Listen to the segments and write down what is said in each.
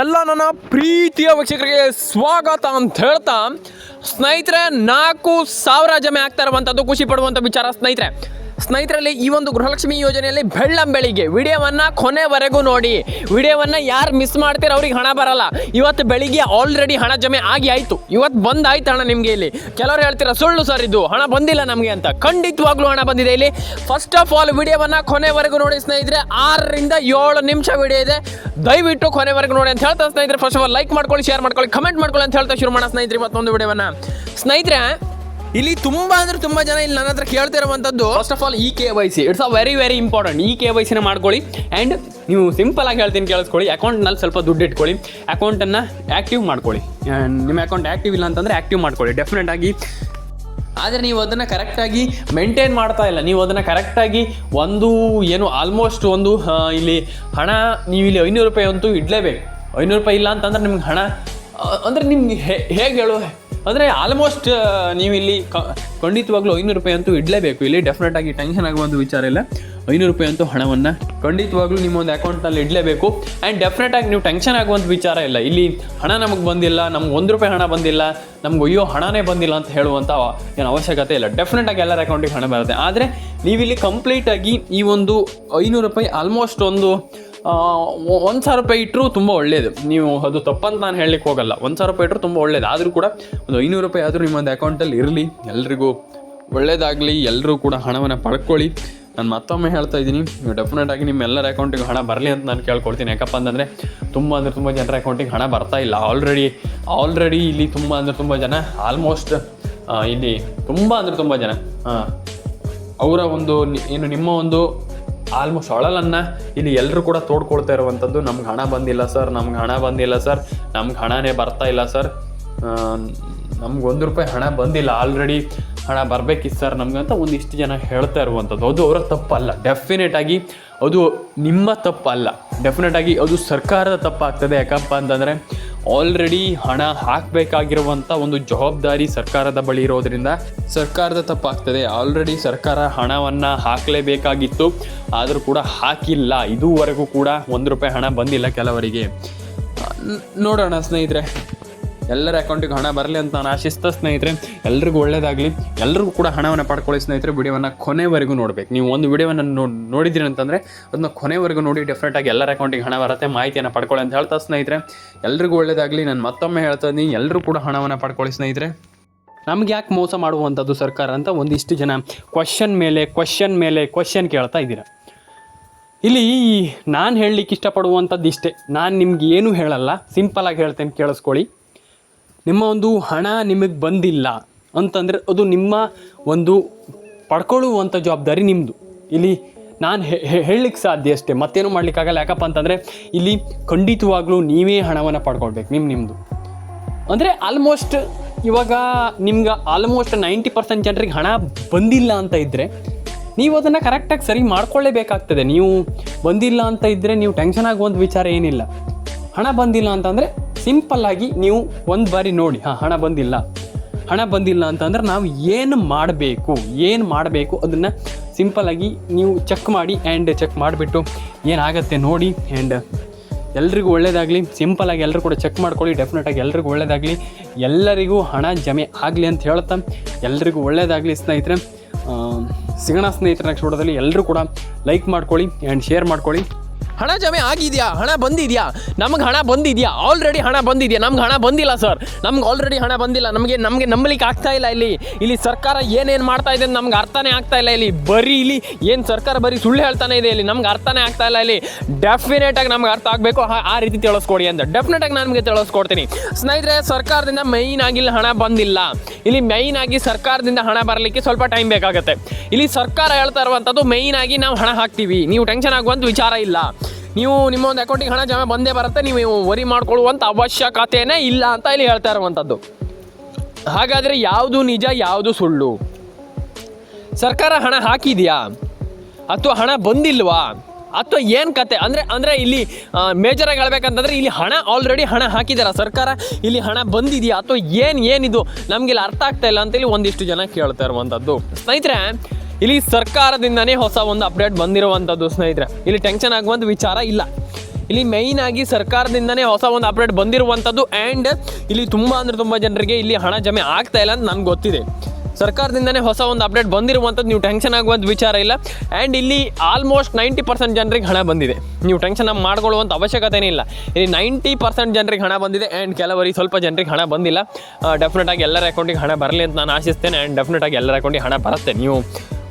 ಎಲ್ಲ ನನ್ನ ಪ್ರೀತಿಯ ವೀಕ್ಷಕರಿಗೆ ಸ್ವಾಗತ ಅಂತ ಹೇಳ್ತಾ, ಸ್ನೇಹಿತರೆ, ನಾಲ್ಕು ಸಾವಿರ ಜಮೆ ಆಗ್ತಾ ಇರುವಂಥದ್ದು, ಖುಷಿ ಪಡುವಂಥ ವಿಚಾರ, ಸ್ನೇಹಿತರೆ. ಸ್ನೇಹಿತರಲ್ಲಿ, ಈ ಒಂದು ಗೃಹಲಕ್ಷ್ಮಿ ಯೋಜನೆಯಲ್ಲಿ ಬೆಳ್ಳಂ ಬೆಳಿಗ್ಗೆ. ವಿಡಿಯೋವನ್ನು ಕೊನೆವರೆಗೂ ನೋಡಿ. ವಿಡಿಯೋವನ್ನ ಯಾರು ಮಿಸ್ ಮಾಡ್ತೀರ ಅವ್ರಿಗೆ ಹಣ ಬರಲ್ಲ. ಇವತ್ತು ಬೆಳಿಗ್ಗೆ ಆಲ್ರೆಡಿ ಹಣ ಜಮೆ ಆಗಿ ಆಯಿತು. ಇವತ್ತು ಬಂದಾಯ್ತು ಹಣ ನಿಮಗೆ ಇಲ್ಲಿ. ಕೆಲವರು ಹೇಳ್ತೀರಾ, ಸುಳ್ಳು ಸರ್ ಇದು. ಹಣ ಬಂದಿಲ್ಲ ನಮಗೆ ಅಂತ. ಖಂಡಿತವಾಗ್ಲೂ ಹಣ ಬಂದಿದೆ ಇಲ್ಲಿ. ಫಸ್ಟ್ ಆಫ್ ಆಲ್ ವಿಡಿಯೋವನ್ನ ಕೊನೆವರೆಗೂ ನೋಡಿ ಸ್ನೇಹಿತರೆ. ಆರರಿಂದ ಏಳು ನಿಮಿಷ ವಿಡಿಯೋ ಇದೆ. ದಯವಿಟ್ಟು ಕೊನೆವರೆಗೂ ನೋಡಿ ಅಂತ ಹೇಳ್ತಾ ಸ್ನೇಹಿತರೆ. ಫಸ್ಟ್ ಆಫ್ ಆಲ್ ಲೈಕ್ ಮಾಡ್ಕೊಳ್ಳಿ ಶೇರ್ ಮಾಡ್ಕೊಳ್ಳಿ ಕಮೆಂಟ್ ಮಾಡ್ಕೊಳ್ಳಿ ಅಂತ ಹೇಳ್ತಾ ಶುರು ಮಾಡೋಣ ಸ್ನೇಹಿತರೆ ಇವತ್ತೊಂದು ವಿಡಿಯೋವನ್ನ. ಸ್ನೇಹಿತರೆ ಇಲ್ಲಿ ತುಂಬಾ ಅಂದ್ರೆ ತುಂಬಾ ಜನ ಇಲ್ಲಿ ನನ್ನ ಹತ್ರ ಕೇಳ್ತಿರುವಂತದ್ದು first of all E K Y C it's a very very important E K Y ಸಿನ ಮಾಡ್ಕೊಳ್ಳಿ. ಆ್ಯಂಡ್ ನೀವು ಸಿಂಪಲ್ ಆಗಿ ಹೇಳ್ತೀನಿ ಕೇಳಿಸ್ಕೊಳ್ಳಿ. ಅಕೌಂಟ್ನಲ್ಲಿ ಸ್ವಲ್ಪ ದುಡ್ಡು ಇಟ್ಕೊಳ್ಳಿ. ಅಕೌಂಟನ್ನು ಆ್ಯಕ್ಟಿವ್ ಮಾಡ್ಕೊಳ್ಳಿ. ನಿಮ್ಮ ಅಕೌಂಟ್ ಆ್ಯಕ್ಟಿವ್ ಇಲ್ಲ ಅಂತಂದ್ರೆ ಆ್ಯಕ್ಟಿವ್ ಮಾಡ್ಕೊಳ್ಳಿ. ಡೆಫಿನೆಟ್ ಆಗಿ. ಆದರೆ ನೀವು ಅದನ್ನು ಕರೆಕ್ಟಾಗಿ ಮೇಂಟೈನ್ ಮಾಡ್ತಾ ಇಲ್ಲ. ನೀವು ಅದನ್ನು ಕರೆಕ್ಟಾಗಿ ಒಂದು, ಏನು ಆಲ್ಮೋಸ್ಟ್ ಒಂದು ಇಲ್ಲಿ ಹಣ ನೀವು ಇಲ್ಲಿ ಐನೂರು ರೂಪಾಯಿ ಅಂತೂ ಇಡಲೇಬೇಕು. ಐನೂರು ರೂಪಾಯಿ ಇಲ್ಲ ಅಂತಂದ್ರೆ ನಿಮ್ಗೆ ಹಣ ಅಂದರೆ ನಿಮ್ಗೆ ಹೇಗೆ ಹೇಳು? ಅಂದರೆ ಆಲ್ಮೋಸ್ಟ್ ನೀವು ಇಲ್ಲಿ ಖಂಡಿತವಾಗ್ಲೂ ಐನೂರು ರೂಪಾಯಿ ಅಂತೂ ಇಡಲೇಬೇಕು. ಇಲ್ಲಿ ಡೆಫಿನೆಟ್ ಆಗಿ ಟೆನ್ಷನ್ ಆಗುವಂಥ ವಿಚಾರ ಇಲ್ಲ. ಐನೂರು ರೂಪಾಯಿ ಅಂತೂ ಹಣವನ್ನು ಖಂಡಿತವಾಗ್ಲೂ ನಿಮ್ಮ ಒಂದು ಅಕೌಂಟ್ನಲ್ಲಿ ಇಡಲೇಬೇಕು. ಆ್ಯಂಡ್ ಡೆಫಿನೆಟ್ ಆಗಿ ನೀವು ಟೆನ್ಷನ್ ಆಗುವಂಥ ವಿಚಾರ ಇಲ್ಲ. ಇಲ್ಲಿ ಹಣ ನಮಗೆ ಬಂದಿಲ್ಲ, ನಮ್ಗೆ ಒಂದು ರೂಪಾಯಿ ಹಣ ಬಂದಿಲ್ಲ, ನಮ್ಗೆ ಅಯ್ಯೋ ಹಣನೇ ಬಂದಿಲ್ಲ ಅಂತ ಹೇಳುವಂಥ ಏನು ಅವಶ್ಯಕತೆ ಇಲ್ಲ. ಡೆಫಿನೆಟ್ ಆಗಿ ಎಲ್ಲರ ಅಕೌಂಟಿಗೆ ಹಣ ಬರುತ್ತೆ. ಆದರೆ ನೀವಿಲ್ಲಿ ಕಂಪ್ಲೀಟಾಗಿ ಈ ಒಂದು ಐನೂರು ರೂಪಾಯಿ ಆಲ್ಮೋಸ್ಟ್ ಒಂದು ಒಂದು ಸಾವಿರ ರೂಪಾಯಿ ಇಟ್ಟರು ತುಂಬ ಒಳ್ಳೆಯದು ನೀವು ಅದು ತಪ್ಪಂತ ನಾನು ಹೇಳಲಿಕ್ಕೆ ಹೋಗಲ್ಲ. ಒಂದು ಸಾವಿರ ರೂಪಾಯಿ ಇಟ್ಟರು ತುಂಬ ಒಳ್ಳೇದು. ಆದರೂ ಕೂಡ ಒಂದು ಐನೂರು ರೂಪಾಯಿ ಆದರೂ ನಿಮ್ಮೊಂದು ಅಕೌಂಟಲ್ಲಿ ಇರಲಿ. ಎಲ್ರಿಗೂ ಒಳ್ಳೇದಾಗಲಿ. ಎಲ್ಲರೂ ಕೂಡ ಹಣವನ್ನು ಪಡ್ಕೊಳ್ಳಿ. ನಾನು ಮತ್ತೊಮ್ಮೆ ಹೇಳ್ತಾ ಇದ್ದೀನಿ. ಡೆಫಿನೆಟ್ ಆಗಿ ನಿಮ್ಮೆಲ್ಲರ ಅಕೌಂಟಿಗೆ ಹಣ ಬರಲಿ ಅಂತ ನಾನು ಕೇಳ್ಕೊಡ್ತೀನಿ. ಯಾಕಪ್ಪ ಅಂತಂದರೆ ತುಂಬ ಅಂದರೆ ತುಂಬ ಜನರ ಅಕೌಂಟಿಗೆ ಹಣ ಬರ್ತಾ ಇಲ್ಲ. ಆಲ್ರೆಡಿ ಆಲ್ರೆಡಿ ಇಲ್ಲಿ ತುಂಬ ಅಂದರೆ ತುಂಬ ಜನ ಆಲ್ಮೋಸ್ಟ್ ಇಲ್ಲಿ ತುಂಬ ಅಂದರೆ ತುಂಬ ಜನ. ಅವರ ಒಂದು, ಏನು ನಿಮ್ಮ ಒಂದು ಆಲ್ಮೋಸ್ಟ್ ಅಳಲನ್ನು ಇಲ್ಲಿ ಎಲ್ಲರೂ ಕೂಡ ತೋಡ್ಕೊಳ್ತಾ ಇರುವಂಥದ್ದು ನಮ್ಗೆ ಹಣ ಬಂದಿಲ್ಲ ಸರ್, ನಮ್ಗೆ ಹಣ ಬಂದಿಲ್ಲ ಸರ್, ನಮ್ಗೆ ಹಣನೇ ಬರ್ತಾ ಇಲ್ಲ ಸರ್. ನಮ್ಗೆ ಒಂದು ರೂಪಾಯಿ ಹಣ ಬಂದಿಲ್ಲ. ಆಲ್ರೆಡಿ ಹಣ ಬರಬೇಕಿತ್ತು ಸರ್ ನಮಗಂತ ಒಂದಿಷ್ಟು ಜನ ಹೇಳ್ತಾ ಇರುವಂಥದ್ದು. ಅದು ಅವರ ತಪ್ಪಲ್ಲ. ಡೆಫಿನೆಟ್ ಆಗಿ ಅದು ನಿಮ್ಮ ತಪ್ಪಲ್ಲ. ಡೆಫಿನೆಟ್ ಆಗಿ ಅದು ಸರ್ಕಾರದ ತಪ್ಪಾಗ್ತದೆ ಯಾಕಪ್ಪ ಅಂತಂದರೆ ಆಲ್ರೆಡಿ ಹಣ ಹಾಕಬೇಕಾಗಿರುವಂಥ ಒಂದು ಜವಾಬ್ದಾರಿ ಸರ್ಕಾರದ ಬಳಿ ಇರೋದ್ರಿಂದ ಸರ್ಕಾರದ ತಪ್ಪಾಗ್ತದೆ. ಆಲ್ರೆಡಿ ಸರ್ಕಾರ ಹಣವನ್ನು ಹಾಕಲೇಬೇಕಾಗಿತ್ತು. ಆದರೂ ಕೂಡ ಹಾಕಿಲ್ಲ. ಇದುವರೆಗೂ ಕೂಡ ಒಂದು ರೂಪಾಯಿ ಹಣ ಬಂದಿಲ್ಲ ಕೆಲವರಿಗೆ. ನೋಡೋಣ ಸ್ನೇಹಿತರೆ. ಎಲ್ಲರ ಅಕೌಂಟಿಗೆ ಹಣ ಬರಲಿ ಅಂತ ನಾನು ಆಶಿಸ್ತಾ ಸ್ನೇಹಿತರೆ, ಎಲ್ರಿಗೂ ಒಳ್ಳೇದಾಗಲಿ. ಎಲ್ರಿಗೂ ಕೂಡ ಹಣವನ್ನು ಪಡ್ಕೊಳ್ಳಿ ಸ್ನೇಹಿತರೆ, ವಿಡಿಯೋವನ್ನು ಕೊನೆವರೆಗೂ ನೋಡಬೇಕು. ನೀವು ಒಂದು ವಿಡಿಯೋವನ್ನು ನೋಡಿದ್ರಿ ಅಂತಂದರೆ, ಅದನ್ನ ಕೊನೆವರೆಗೂ ನೋಡಿ ಡೆಫಿನೆಟಾಗಿ ಎಲ್ಲರ ಅಕೌಂಟಿಗೆ ಹಣ ಬರುತ್ತೆ, ಮಾಹಿತಿಯನ್ನು ಪಡ್ಕೊಳ್ಳಿ ಅಂತ ಹೇಳ್ತಾ ಸ್ನೇಹಿತರೆ. ಎಲ್ರಿಗೂ ಒಳ್ಳೇದಾಗಲಿ, ನಾನು ಮತ್ತೊಮ್ಮೆ ಹೇಳ್ತಾ ಎಲ್ಲರೂ ಕೂಡ ಹಣವನ್ನು ಪಡ್ಕೊಳ್ಳಿ ಸ್ನೇಹಿತರೆ. ನಮ್ಗೆ ಯಾಕೆ ಮೋಸ ಮಾಡುವಂಥದ್ದು ಸರ್ಕಾರ ಅಂತ ಒಂದಿಷ್ಟು ಜನ ಕ್ವಶನ್ ಮೇಲೆ ಕ್ವಶನ್ ಮೇಲೆ ಕ್ವಶನ್ ಕೇಳ್ತಾ ಇದ್ದೀರಾ. ಇಲ್ಲಿ ನಾನು ಹೇಳಲಿಕ್ಕೆ ಇಷ್ಟಪಡುವಂಥದ್ದು ಇಷ್ಟೇ ನಾನು ನಿಮ್ಗೆ ಏನೂ ಹೇಳಲ್ಲ ಸಿಂಪಲಾಗಿ ಹೇಳ್ತೇನೆ, ಕೇಳಿಸ್ಕೊಳ್ಳಿ. ನಿಮ್ಮ ಒಂದು ಹಣ ನಿಮಗೆ ಬಂದಿಲ್ಲ ಅಂತಂದರೆ ಅದು ನಿಮ್ಮ ಒಂದು ಪಡ್ಕೊಳ್ಳುವಂಥ ಜವಾಬ್ದಾರಿ ನಿಮ್ಮದು ಇಲ್ಲಿ ನಾನು ಹೇಳಲಿಕ್ಕೆ ಸಾಧ್ಯ ಅಷ್ಟೇ. ಮತ್ತೇನು ಮಾಡಲಿಕ್ಕಾಗಲ್ಲ. ಯಾಕಪ್ಪ ಅಂತಂದರೆ ಇಲ್ಲಿ ಖಂಡಿತವಾಗ್ಲೂ ನೀವೇ ಹಣವನ್ನು ಪಡ್ಕೊಳ್ಬೇಕು ನಿಮ್ಮ ನಿಮ್ಮದು ಅಂದರೆ ಆಲ್ಮೋಸ್ಟ್ ಇವಾಗ ನಿಮ್ಗೆ ಆಲ್ಮೋಸ್ಟ್ ನೈಂಟಿ ಪರ್ಸೆಂಟ್ ಜನರಿಗೆ ಹಣ ಬಂದಿಲ್ಲ ಅಂತ ಇದ್ದರೆ ನೀವು ಅದನ್ನು ಕರೆಕ್ಟಾಗಿ ಸರಿ ಮಾಡ್ಕೊಳ್ಳೇಬೇಕಾಗ್ತದೆ. ನೀವು ಬಂದಿಲ್ಲ ಅಂತ ಇದ್ದರೆ ನೀವು ಟೆನ್ಷನ್ ಆಗುವಂಥ ವಿಚಾರ ಏನಿಲ್ಲ. ಹಣ ಬಂದಿಲ್ಲ ಅಂತಂದರೆ ಸಿಂಪಲ್ಲಾಗಿ ನೀವು ಒಂದು ಬಾರಿ ನೋಡಿ. ಹಾಂ, ಹಣ ಬಂದಿಲ್ಲ. ಹಣ ಬಂದಿಲ್ಲ ಅಂತಂದ್ರೆ ನಾವು ಏನು ಮಾಡಬೇಕು? ಏನು ಮಾಡಬೇಕು ಅದನ್ನು ಸಿಂಪಲ್ಲಾಗಿ ನೀವು ಚೆಕ್ ಮಾಡಿ ಆ್ಯಂಡ್ ಚೆಕ್ ಮಾಡಿಬಿಟ್ಟು ಏನಾಗುತ್ತೆ ನೋಡಿ ಆ್ಯಂಡ್ ಎಲ್ರಿಗೂ ಒಳ್ಳೇದಾಗಲಿ. ಸಿಂಪಲಾಗಿ ಎಲ್ಲರೂ ಕೂಡ ಚೆಕ್ ಮಾಡ್ಕೊಳ್ಳಿ. ಡೆಫಿನೆಟಾಗಿ ಎಲ್ರಿಗೂ ಒಳ್ಳೇದಾಗಲಿ. ಎಲ್ಲರಿಗೂ ಹಣ ಜಮೆ ಆಗಲಿ ಅಂತ ಹೇಳ್ತಾ ಎಲ್ರಿಗೂ ಒಳ್ಳೇದಾಗಲಿ ಸ್ನೇಹಿತರೆ. ಸಿಗೋಣ ಸ್ನೇಹಿತರ ನೆಕ್ಸ್ಟ್ ವಿಡಿಯೋದಲ್ಲಿ. ಎಲ್ಲರೂ ಕೂಡ ಲೈಕ್ ಮಾಡ್ಕೊಳ್ಳಿ ಆ್ಯಂಡ್ ಶೇರ್ ಮಾಡ್ಕೊಳ್ಳಿ. ಹಣ ಜಮೆ ಆಗಿದೆಯಾ? ಹಣ ಬಂದಿದೆಯಾ? ನಮ್ಗೆ ಹಣ ಬಂದಿದೆಯಾ? ಆಲ್ರೆಡಿ ಹಣ ಬಂದಿದೆಯಾ? ನಮ್ಗೆ ಹಣ ಬಂದಿಲ್ಲ ಸರ್ ನಮ್ಗೆ ಆಲ್ರೆಡಿ ಹಣ ಬಂದಿಲ್ಲ. ನಮಗೆ ನಮಗೆ ನಂಬಲಿಕ್ಕೆ ಆಗ್ತಾ ಇಲ್ಲ ಇಲ್ಲಿ. ಇಲ್ಲಿ ಸರ್ಕಾರ ಏನೇನು ಮಾಡ್ತಾ ಇದೆ ಅಂತ ನಮ್ಗೆ ಅರ್ಥನೇ ಆಗ್ತಾ ಇಲ್ಲ ಇಲ್ಲಿ. ಬರೀ ಇಲ್ಲಿ ಏನು ಸರ್ಕಾರ ಬರೀ ಸುಳ್ಳು ಹೇಳ್ತಾನೆ ಇದೆ ಇಲ್ಲಿ. ನಮ್ಗೆ ಅರ್ಥನೇ ಆಗ್ತಾ ಇಲ್ಲ ಇಲ್ಲಿ. ಡೆಫಿನೆಟ್ ಆಗಿ ನಮ್ಗೆ ಅರ್ಥ ಆಗಬೇಕು. ಆ ರೀತಿ ತಿಳಿಸ್ಕೊಡಿ ಅಂತ. ಡೆಫಿನೆಟ್ ಆಗಿ ನಾನು ನಿಮಗೆ ತಿಳಿಸ್ಕೊಡ್ತೀನಿ. ಸ್ನೇಹಿತರೆ, ಸರ್ಕಾರದಿಂದ ಮೈನ್ ಆಗಿ ಇಲ್ಲಿ ಹಣ ಬಂದಿಲ್ಲ. ಇಲ್ಲಿ ಮೈನ್ ಆಗಿ ಸರ್ಕಾರದಿಂದ ಹಣ ಬರಲಿಕ್ಕೆ ಸ್ವಲ್ಪ ಟೈಮ್ ಬೇಕಾಗುತ್ತೆ. ಇಲ್ಲಿ ಸರ್ಕಾರ ಹೇಳ್ತಾ ಇರುವಂಥದ್ದು ಮೈನ್ ಆಗಿ ನಾವು ಹಣ ಹಾಕ್ತೀವಿ. ನೀವು ಟೆನ್ಷನ್ ಆಗುವಂಥ ವಿಚಾರ ಇಲ್ಲ. ನೀವು ನಿಮ್ಮ ಒಂದು ಅಕೌಂಟಿಗೆ ಹಣ ಜಮೆ ಬಂದೇ ಬರುತ್ತೆ, ನೀವು ವರಿ ಮಾಡ್ಕೊಳ್ಳುವಂಥ ಅವಶ್ಯಕತೆನೇ ಇಲ್ಲ ಅಂತ ಇಲ್ಲಿ ಹೇಳ್ತಾ ಇರುವಂಥದ್ದು ಹಾಗಾದರೆ ಯಾವುದು ನಿಜ, ಯಾವುದು ಸುಳ್ಳು? ಸರ್ಕಾರ ಹಣ ಹಾಕಿದೆಯಾ? ಅಥವಾ ಹಣ ಬಂದಿಲ್ವಾ? ಅಥವಾ ಏನು ಕತೆ? ಅಂದರೆ ಅಂದರೆ ಇಲ್ಲಿ ಮೇಜರಾಗಿ ಹೇಳ್ಬೇಕಂತಂದ್ರೆ ಇಲ್ಲಿ ಹಣ ಆಲ್ರೆಡಿ ಹಣ ಹಾಕಿದಾರ. ಸರ್ಕಾರ ಇಲ್ಲಿ ಹಣ ಬಂದಿದೆಯಾ? ಅಥವಾ ಏನು, ಏನಿದು? ನಮಗೆಲ್ಲ ಅರ್ಥ ಆಗ್ತಾ ಇಲ್ಲ ಅಂತೇಳಿ ಒಂದಿಷ್ಟು ಜನ ಕೇಳ್ತಾ ಇರುವಂಥದ್ದು ಸ್ನೇಹಿತರೆ ಇಲ್ಲಿ ಸರ್ಕಾರದಿಂದನೇ ಹೊಸ ಒಂದು ಅಪ್ಡೇಟ್ ಬಂದಿರುವಂಥದ್ದು ಸ್ನೇಹಿತರೆ. ಇಲ್ಲಿ ಟೆನ್ಷನ್ ಆಗುವಂಥ ವಿಚಾರ ಇಲ್ಲ. ಇಲ್ಲಿ ಮೈನ್ ಆಗಿ ಸರ್ಕಾರದಿಂದನೇ ಹೊಸ ಒಂದು ಅಪ್ಡೇಟ್ ಬಂದಿರುವಂಥದ್ದು ಆ್ಯಂಡ್ ಇಲ್ಲಿ ತುಂಬ ಅಂದರೆ ತುಂಬ ಜನರಿಗೆ ಇಲ್ಲಿ ಹಣ ಜಮೆ ಆಗ್ತಾ ಇಲ್ಲ ಅಂತ ನನಗೆ ಗೊತ್ತಿದೆ. ಸರ್ಕಾರದಿಂದನೇ ಹೊಸ ಒಂದು ಅಪ್ಡೇಟ್ ಬಂದಿರುವಂಥದ್ದು, ನೀವು ಟೆನ್ಷನ್ ಆಗುವಂಥ ವಿಚಾರ ಇಲ್ಲ. ಆ್ಯಂಡ್ ಇಲ್ಲಿ ಆಲ್ಮೋಸ್ಟ್ ನೈಂಟಿ ಪರ್ಸೆಂಟ್ ಜನರಿಗೆ ಹಣ ಬಂದಿದೆ. ನೀವು ಟೆನ್ಷನ್ ಮಾಡ್ಕೊಳ್ಳುವಂಥ ಅವಶ್ಯಕತೆನೇ ಇಲ್ಲ. ಇಲ್ಲಿ ನೈಂಟಿ ಪರ್ಸೆಂಟ್ ಜನರಿಗೆ ಹಣ ಬಂದಿದೆ ಆ್ಯಂಡ್ ಕೆಲವರಿಗೆ ಸ್ವಲ್ಪ ಜನರಿಗೆ ಹಣ ಬಂದಿಲ್ಲ. ಡೆಫಿನೆಟ್ ಆಗಿ ಎಲ್ಲರ ಅಕೌಂಟಿಗೆ ಹಣ ಬರಲಿ ಅಂತ ನಾನು ಆಶಿಸ್ತೇನೆ ಆ್ಯಂಡ್ ಡೆಫಿನೆಟ್ ಆಗಿ ಎಲ್ಲರ ಅಕೌಂಟಿಗೆ ಹಣ ಬರುತ್ತೆ. ನೀವು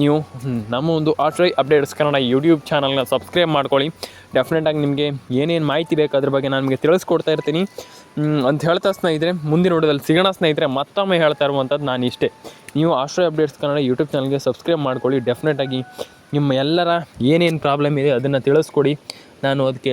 ನೀವು ನಮ್ಮ ಒಂದು ಆಟ್ರೈ ಅಪ್ಡೇಟ್ಸ್ ಕನ್ನಡ ಯೂಟ್ಯೂಬ್ ಚಾನಲ್ನ ಸಬ್ಸ್ಕ್ರೈಬ್ ಮಾಡ್ಕೊಳ್ಳಿ. ಡೆಫಿನೆಟಾಗಿ ನಿಮಗೆ ಏನೇನು ಮಾಹಿತಿ ಬೇಕು ಅದ್ರ ಬಗ್ಗೆ ನಾನು ನಿಮಗೆ ತಿಳಿಸ್ಕೊಡ್ತಾ ಇರ್ತೀನಿ. ಅಂತ ಹೇಳ್ತಾ ಸ್ನೇಹಿತರೆ, ಮುಂದಿನ ನೋಡೋದಲ್ಲಿ ಸಿಗೋಣ ಸ್ನೇಹಿತರೆ, ಮತ್ತೊಮ್ಮೆ ಹೇಳ್ತಾ ಇರುವಂಥದ್ದು ನಾನು ಇಷ್ಟೇ. ನೀವು ಆಶ್ರಯ ಅಪ್ಡೇಟ್ಸ್ ಕನ್ನಡ ಯೂಟ್ಯೂಬ್ ಚಾನಲ್ಗೆ ಸಬ್ಸ್ಕ್ರೈಬ್ ಮಾಡ್ಕೊಳ್ಳಿ. ಡೆಫಿನೆಟಾಗಿ ನಿಮ್ಮ ಎಲ್ಲರ ಏನೇನು ಪ್ರಾಬ್ಲಮ್ ಇದೆ ಅದನ್ನು ತಿಳಿಸ್ಕೊಡಿ. ನಾನು ಅದಕ್ಕೆ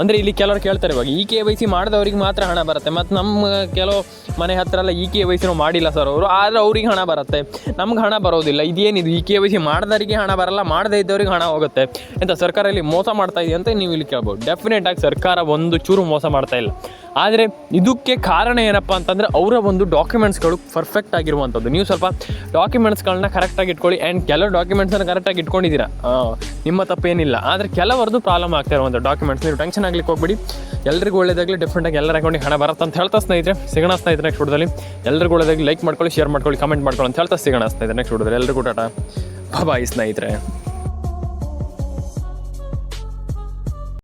ಅಂದರೆ ಇಲ್ಲಿ ಕೆಲವರು ಕೇಳ್ತಾರೆ ಇವಾಗ ಇ ಕೆ ವೈ ಸಿ ಮಾಡಿದವ್ರಿಗೆ ಮಾತ್ರ ಹಣ ಬರುತ್ತೆ. ಮತ್ತು ನಮ್ಮ ಕೆಲವು ಮನೆ ಹತ್ರ ಎಲ್ಲ ಈ ಕೆ ವೈ ಸಿನೂ ಮಾಡಿಲ್ಲ ಸರ್ ಅವರು. ಆದರೆ ಅವ್ರಿಗೆ ಹಣ ಬರುತ್ತೆ. ನಮ್ಗೆ ಹಣ ಬರೋದಿಲ್ಲ. ಇದೇನಿದು? ಈ ಕೆ ವೈ ಸಿ ಮಾಡಿದವರಿಗೆ ಹಣ ಬರಲ್ಲ, ಮಾಡದೇ ಇದ್ದವ್ರಿಗೆ ಹಣ ಹೋಗುತ್ತೆ. ಅಂತ ಸರ್ಕಾರ ಇಲ್ಲಿ ಮೋಸ ಮಾಡ್ತಾ ಇದೆ ಅಂತ ನೀವು ಇಲ್ಲಿ ಕೇಳ್ಬೋದು. ಡೆಫಿನೆಟ್ ಆಗಿ ಸರ್ಕಾರ ಒಂದು ಚೂರು ಮೋಸ ಮಾಡ್ತಾ ಇಲ್ಲ. ಆದರೆ ಇದಕ್ಕೆ ಕಾರಣ ಏನಪ್ಪ ಅಂತಂದರೆ ಅವರ ಒಂದು ಡಾಕ್ಯುಮೆಂಟ್ಸ್ಗಳು ಪರ್ಫೆಕ್ಟ್ ಆಗಿರುವಂಥದ್ದು. ನೀವು ಸ್ವಲ್ಪ ಡಾಕ್ಯುಮೆಂಟ್ಸ್ಗಳನ್ನ ಕರೆಕ್ಟಾಗಿ ಇಟ್ಕೊಳ್ಳಿ. ಆ್ಯಂಡ್ ಕೆಲವು ಡಾಕ್ಯುಮೆಂಟ್ಸನ್ನು ಕರೆಕ್ಟಾಗಿ ಇಟ್ಕೊಂಡಿದ್ದೀರಾ? ನಿಮ್ಮ ತಪ್ಪೇನಿಲ್ಲ. ಆದರೆ ಕೆಲವರದ್ದು ಪ್ರಾಬ್ಲಮ್ ಆಗ್ತಾ ಇರುವಂಥ ಡಾಕ್ಯುಮೆಂಟ್ಸ್ ನೀವು ಟೆನ್ಷನ್ ಆಗ್ಲಿಕ್ಕೆ ಹೋಗ್ಬಿಡಿ. ಎಲ್ರಿಗೂ ಒಳ್ಳೇದಾಗಲಿ. ಡಿಫ್ರೆಂಟಾಗಿ ಎಲ್ಲರ ಅಕೌಂಟಿಗೆ ಹಣ ಬರುತ್ತೆ ಅಂತ ಹೇಳ್ತಾ ಸ್ನೇಹಿತರೆ, ಸಿಗೋಣ ಸ್ನೇಹಿತರೆ ನೆಕ್ಸ್ಟ್ ವಿಡಿಯೋದಲ್ಲಿ ಎಲ್ರಿಗೂ ಒಳ್ಳೇದಾಗಿ ಲೈಕ್ ಮಾಡ್ಕೊಳ್ಳಿ ಶೇರ್ ಮಾಡ್ಕೊಳ್ಳಿ ಕಮೆಂಟ್ ಮಾಡ್ಕೊಳ್ಳಿ ಅಂತ ಹೇಳ್ತಾ ಸಿಗೋಣ ಸ್ನೇಹಿತರೆ ನೆಕ್ಸ್ಟ್ ವಿಡಿಯೋದಲ್ಲಿ ಎಲ್ರಿಗೂ ಟಾಟಾ. ಬಾಯ್ ಸ್ನೇಹಿತರೆ.